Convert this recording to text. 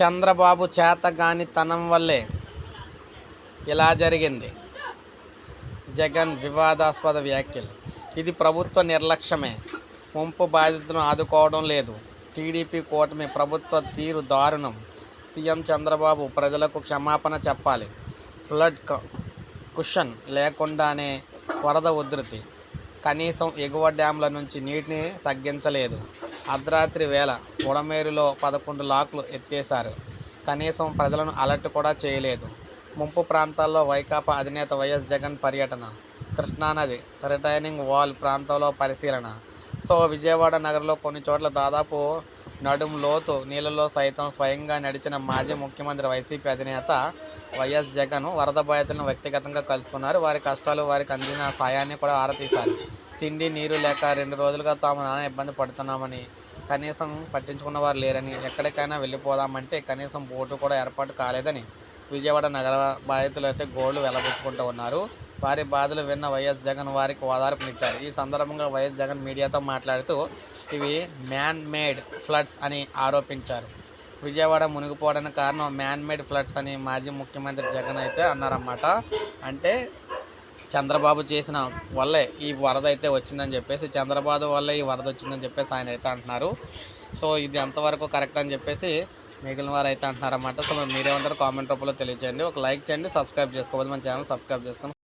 చంద్రబాబు చేతగాని తనం వల్లే ఇలా జరిగింది. జగన్ వివాదాస్పద వ్యాఖ్యలు. ఇది ప్రభుత్వ నిర్లక్ష్యమే. ముంపు బాధితులను ఆదుకోవడం లేదు. టీడీపీ కూటమి ప్రభుత్వ తీరు దారుణం. సీఎం చంద్రబాబు ప్రజలకు క్షమాపణ చెప్పాలి. ఫ్లడ్ కుషన్ లేకుండానే వరద ఉధృతి. కనీసం ఎగువ డ్యాంల నుంచి నీటిని తగ్గించలేదు. అర్ధరాత్రి వేళ ఉడమేరులో పదకొండు లాక్లు ఎత్తేశారు. కనీసం ప్రజలను అలర్ట్ కూడా చేయలేదు. ముంపు ప్రాంతాల్లో వైకాపా అధినేత వైఎస్ జగన్ పర్యటన కృష్ణానది రిటైనింగ్ వాల్ ప్రాంతంలో పరిశీలన. సో విజయవాడ నగరంలో కొన్ని చోట్ల దాదాపు నడుం లోతు నీళ్ళలో సైతం స్వయంగా నడిచిన మాజీ ముఖ్యమంత్రి వైసీపీ అధినేత వైఎస్ జగన్ వరద బాధితులను వ్యక్తిగతంగా కలుసుకున్నారు. వారి కష్టాలు వారికి అందిన సాయాన్ని కూడా ఆరతీశారు. తిండి నీరు లేక రెండు రోజులుగా తాము నానా ఇబ్బంది పడుతున్నామని కనీసం పట్టించుకున్న వారు లేరని ఎక్కడికైనా వెళ్ళిపోదామంటే కనీసం బోటు కూడా ఏర్పాటు కాలేదని విజయవాడ నగర బాధితులు అయితే గోళ్ళు వెలబుచ్చుకుంటూ ఉన్నారు. వారి బాధలు విన్న వైఎస్ జగన్ వారికి ఓదార్పునిచ్చారు ఈ సందర్భంగా వైఎస్ జగన్ మీడియాతో మాట్లాడుతూ ఇవి మ్యాన్ మేడ్ ఫ్లడ్స్ అని ఆరోపించారు. విజయవాడ మునిగిపోవడానికి కారణం మ్యాన్ మేడ్ ఫ్లడ్స్ అని మాజీ ముఖ్యమంత్రి జగన్ అయితే అన్నారన్నమాట. అంటే చంద్రబాబు చేసిన వల్లే ఈ వరద అయితే వచ్చిందని చెప్పేసి చంద్రబాబు వల్లే ఈ వరద వచ్చిందని చెప్పేసి ఆయన అయితే అంటున్నారు. సో ఇది ఎంతవరకు కరెక్ట్ అని చెప్పేసి మిగిలిన వారు అయితే అంటున్నారన్నమాట. సో మీరేమంటారు కామెంట్ రూపంలో తెలియజేయండి ఒక లైక్ చేయండి సబ్స్క్రైబ్ చేసుకోవాలి. మన ఛానల్ సబ్స్క్రైబ్ చేసుకొని